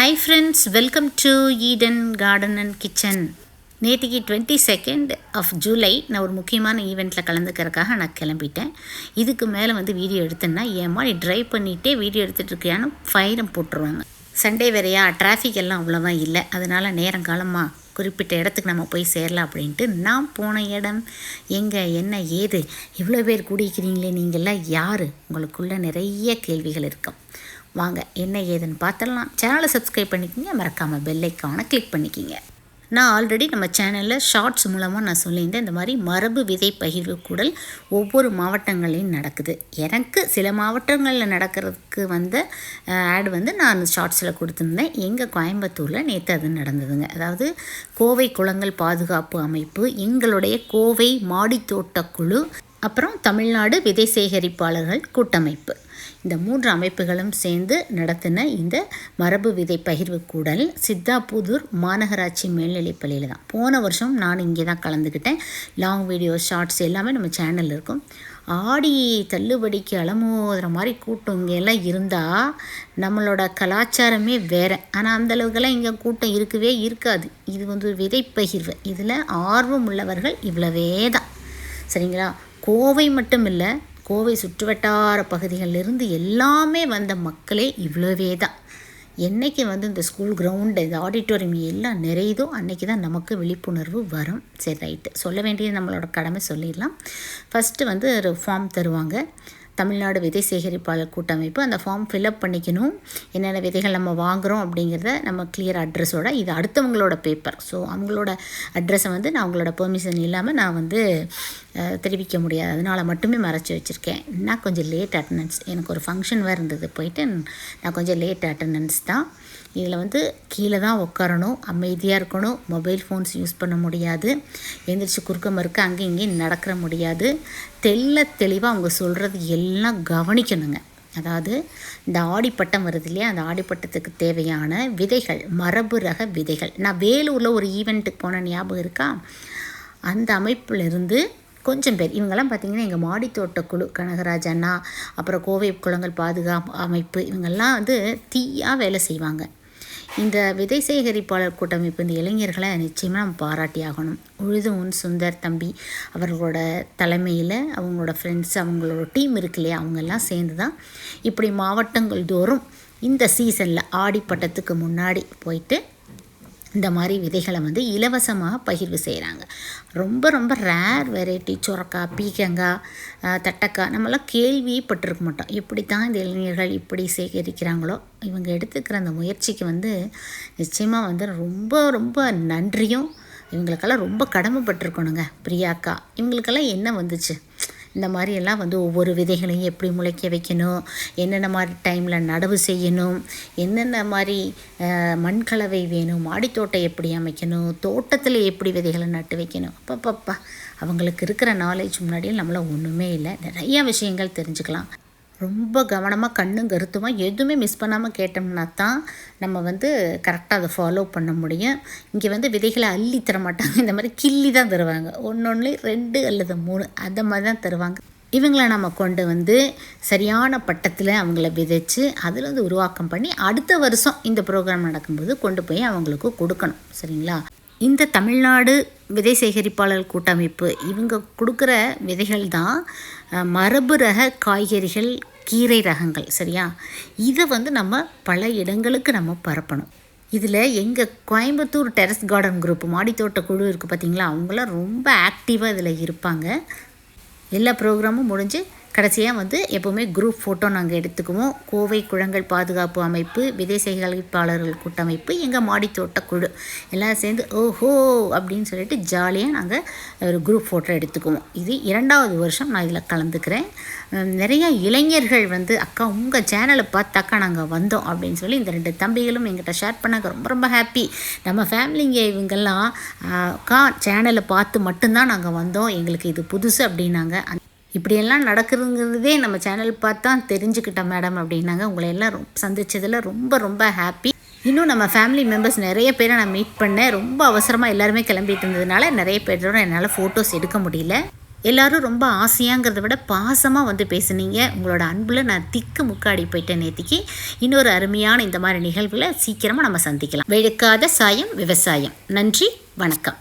Hi friends welcome to Eden garden and kitchen நேற்றுக்கு twenty second of July நான் ஒரு முக்கியமான ஈவெண்ட்டில் கலந்துக்கிறதுக்காக நான் கிளம்பிட்டேன். இதுக்கு மேலே வந்து வீடியோ எடுத்தேன்னா ஏமா நீ ட்ரைவ் பண்ணிகிட்டே வீடியோ எடுத்துகிட்டு இருக்கியான்னு போட்டுருவாங்க. சண்டே வேறையா டிராஃபிக் எல்லாம் அவ்வளோவா இல்லை. அதனால் நேரம் காலமாக குறிப்பிட்ட இடத்துக்கு நம்ம போய் சேரலாம் அப்படின்ட்டு நான் போன இடம் எங்கே என்ன ஏது இவ்வளோ பேர் கூடியிருக்கிறீங்களே நீங்கள்லாம் யார்? உங்களுக்குள்ளே நிறைய கேள்விகள் இருக்கும். வாங்க என்ன ஏதுன்னு பார்த்துடலாம். சேனலை சப்ஸ்கிரைப் பண்ணிக்கிங்க மறக்காமல் பெல்லைக்கான கிளிக் பண்ணிக்கிங்க. நான் ஆல்ரெடி நம்ம சேனலில் ஷார்ட்ஸ் மூலமாக நான் சொல்லியிருந்தேன் இந்த மாதிரி மரபு விதை பகிர்வு கூடல் ஒவ்வொரு மாவட்டங்களையும் நடக்குது. எனக்கு சில மாவட்டங்களில் நடக்கிறதுக்கு வந்த ஆட் வந்து நான் ஷார்ட்ஸில் கொடுத்துருந்தேன். எங்கள் கோயம்புத்தூரில் நேற்று அது நடந்ததுங்க. அதாவது கோவை குளங்கள் பாதுகாப்பு அமைப்பு எங்களுடைய கோவை மாடித்தோட்டக்குழு அப்புறம் தமிழ்நாடு விதை சேகரிப்பாளர்கள் கூட்டமைப்பு. இந்த மூன்று அமைப்புகளும் சேர்ந்து நடத்தின இந்த மரபு விதை பகிர்வு கூடல் சித்தாபுதூர் மாநகராட்சி மேல்நிலைப்பள்ளியில் தான். போன வருஷம் நான் இங்கே தான் கலந்துக்கிட்டேன். லாங் வீடியோ ஷார்ட்ஸ் எல்லாமே நம்ம சேனலில் இருக்கும். ஆடி தள்ளுபடிக்கு அலமோதுற மாதிரி கூட்டம் இங்கே எல்லாம் இருந்தால் நம்மளோட கலாச்சாரமே வேறு. ஆனால் அந்தளவுக்கெல்லாம் இங்கே கூட்டம் இருக்கவே இருக்காது. இது வந்து விதை பகிர்வு. இதில் ஆர்வம் உள்ளவர்கள் இவ்வளவே தான். சரிங்களா? கோவை மட்டும் இல்லை கோவை சுற்றுவட்டார பகுதிகளிலிருந்து எல்லாமே வந்த மக்களே இவ்வளோவே தான் என்றைக்கு வந்து இந்த ஸ்கூல் கிரவுண்டு இந்த ஆடிட்டோரியம் எல்லாம் நிறையுதோ அன்றைக்கி தான் நமக்கு விழிப்புணர்வு வரும். சரி ரைட்டு சொல்ல வேண்டியது நம்மளோட கடமை சொல்லிடலாம். ஃபஸ்ட்டு வந்து ஒரு ஃபார்ம் தருவாங்க. தமிழ்நாடு விதை சேகரிப்பாளர் கூட்டமைப்பு அந்த ஃபார்ம் ஃபில்அப் பண்ணிக்கணும். என்னென்ன விதைகள் நம்ம வாங்குகிறோம் அப்படிங்கிறத நம்ம கிளியர் அட்ரஸோட இது அடுத்தவங்களோட பேப்பர் ஸோ அவங்களோட அட்ரஸை வந்து நான் அவங்களோட பெர்மிஷன் இல்லாமல் நான் வந்து தெரிவிக்க முடியாது. அதனால் மட்டுமே மறைச்சி வச்சுருக்கேன். நான் கொஞ்சம் லேட் அட்டண்டன்ஸ் எனக்கு ஒரு ஃபங்க்ஷன் வேறு இருந்தது போயிட்டு நான் கொஞ்சம் லேட் அட்டண்டன்ஸ் தான். இதில் வந்து கீழே தான் உட்காரணும் அமைதியாக இருக்கணும். மொபைல் ஃபோன்ஸ் யூஸ் பண்ண முடியாது. எந்திரிச்சு குறுக்க மறுக்க அங்கே இங்கேயும் நடக்கிற முடியாது. தெல்ல தெளிவாக அவங்க சொல்கிறது எல்லாம் கவனிக்கணுங்க. அதாவது இந்த ஆடிப்பட்டம் வருது இல்லையா? அந்த ஆடிப்பட்டத்துக்கு தேவையான விதைகள் மரபு ரக விதைகள். நான் வேலூரில் ஒரு ஈவெண்ட்டுக்கு போன ஞாபகம் இருக்கா? அந்த அமைப்பிலிருந்து கொஞ்சம் பேர் இவங்கெல்லாம் பார்த்திங்கன்னா எங்கள் மாடித்தோட்ட குழு கனகராஜ் அண்ணா அப்புறம் கோவை குளங்கள் பாதுகாப்பு அமைப்பு இவங்கெல்லாம் வந்து தீயாக வேலை செய்வாங்க. இந்த விதை சேகரிப்பாளர் கூட்டமைப்பு இந்த இளைஞர்களை நிச்சயமாக நம்ம பாராட்டி ஆகணும் உழுது உன் சுந்தர் தம்பி அவர்களோட தலைமையில் அவங்களோட ஃப்ரெண்ட்ஸ் அவங்களோட டீம் இருக்கு இல்லையா? அவங்கெல்லாம் சேர்ந்து தான் இப்படி மாவட்டங்கள் தோறும் இந்த சீசனில் ஆடிப்பட்டத்துக்கு முன்னாடி போயிட்டு இந்த மாதிரி விதைகளை வந்து இலவசமாக பகிர்வு செய்கிறாங்க ரொம்ப ரொம்ப ரேர் வெரைட்டி சுரக்காய் பீக்கங்காய் தட்டக்காய் நம்மளாம் கேள்விப்பட்டிருக்க மாட்டோம். எப்படி தான் இந்த இளைஞர்கள் இப்படி சேகரிக்கிறாங்களோ இவங்க எடுத்துக்கிற அந்த முயற்சிக்கு வந்து நிச்சயமாக வந்து ரொம்ப ரொம்ப நன்றியும் இவங்களுக்கெல்லாம் ரொம்ப கடமைப்பட்டிருக்கணுங்க. பிரியாக்கா இவங்களுக்கெல்லாம் என்ன வந்துச்சு? இந்த மாதிரி எல்லாம் வந்து ஒவ்வொரு விதைகளையும் எப்படி முளைக்க வைக்கணும் என்னென்ன மாதிரி டைமில் நடவு செய்யணும் என்னென்ன மாதிரி மண் கலவை வேணும் மாடித்தோட்டம் எப்படி அமைக்கணும் தோட்டத்தில் எப்படி விதைகளை நட்டு வைக்கணும் அப்பப்பப்பா. அவங்களுக்கு இருக்கிற நாலேஜ் முன்னாடியும் நம்மள ஒன்றுமே இல்லை. நிறைய விஷயங்கள் தெரிஞ்சுக்கலாம். ரொம்ப கவனமாக கண்ணும் கருத்துமாக எதுவுமே மிஸ் பண்ணாமல் கேட்டோம்னா தான் நம்ம வந்து கரெக்டாக அதை ஃபாலோ பண்ண முடியும். இங்கே வந்து விதைகளை அள்ளி தர மாட்டாங்க இந்த மாதிரி கிள்ளி தான் தருவாங்க. ஒன்று ஒன்று ரெண்டு அல்லது மூணு அந்த மாதிரி தான் தருவாங்க. இவங்களை நம்ம கொண்டு வந்து சரியான பட்டத்தில் அவங்கள விதைச்சு அதில் வந்து உருவாக்கம் பண்ணி அடுத்த வருஷம் இந்த ப்ரோக்ராம் நடக்கும்போது கொண்டு போய் அவங்களுக்கு கொடுக்கணும். சரிங்களா? இந்த தமிழ்நாடு விதை சேகரிப்பாளர் கூட்டமைப்பு இவங்க கொடுக்குற விதைகள் தான் மரபு ரக காய்கறிகள் கீரை ரகங்கள் சரியா? இதை வந்து நம்ம பல இடங்களுக்கு நம்ம பரப்பணும். இதில் எங்கள் கோயம்புத்தூர் டெரஸ் கார்டன் குரூப் மாடித்தோட்ட குழு இருக்குது பார்த்திங்களா அவங்களாம் ரொம்ப ஆக்டிவாக இதில் இருப்பாங்க. எல்லா ப்ரோக்ராமும் முடிஞ்சு கடைசியாக வந்து எப்போவுமே குரூப் ஃபோட்டோ நாங்கள் எடுத்துக்குவோம். கோவை குழங்கள் பாதுகாப்பு அமைப்பு விதை சேகரிப்பாளர்கள் கூட்டமைப்பு எங்கள் மாடித்தோட்ட குழு. எல்லாம் சேர்ந்து ஓஹோ! அப்படின்னு சொல்லிட்டு ஜாலியாக நாங்கள் ஒரு குரூப் ஃபோட்டோ எடுத்துக்குவோம். இது இரண்டாவது வருஷம் நான் இதில் கலந்துக்கிறேன். நிறைய இளைஞர்கள் வந்து அக்கா உங்கள் சேனலை பார்த்தாக்கா நாங்கள் வந்தோம் அப்படின்னு சொல்லி இந்த ரெண்டு தம்பிகளும் எங்கிட்ட ஷேர் பண்ணாங்க. ரொம்ப ரொம்ப ஹாப்பி நம்ம ஃபேமிலிங்க இவங்கெல்லாம் அக்கா சேனலை பார்த்து மட்டும்தான் நாங்கள் வந்தோம். எங்களுக்கு இது புதுசு அப்படின்னாங்க. இப்படியெல்லாம் நடக்குதுங்கிறதே நம்ம சேனல் பார்த்தா தெரிஞ்சுக்கிட்டேன் மேடம் அப்படின்னாங்க. உங்களை எல்லாம் சந்தித்ததில் ரொம்ப ரொம்ப ஹாப்பி இன்னும் நம்ம ஃபேமிலி மெம்பர்ஸ் நிறைய பேரை நான் மீட் பண்ணேன். ரொம்ப அவசரமாக எல்லாருமே கிளம்பிட்டு இருந்ததுனால நிறைய பேரோட என்னால் ஃபோட்டோஸ் எடுக்க முடியல. எல்லாரும் ரொம்ப ஆசையாங்கிறத விட பாசமாக வந்து பேசுனீங்க. உங்களோட அன்பில் நான் திக்கு முக்காடி போயிட்டேன் நேத்திக்கு. இன்னொரு அருமையான இந்த மாதிரி நிகழ்வில் சீக்கிரமாக நம்ம சந்திக்கலாம். வெளுக்காத சாயம் விவசாயம். நன்றி வணக்கம்.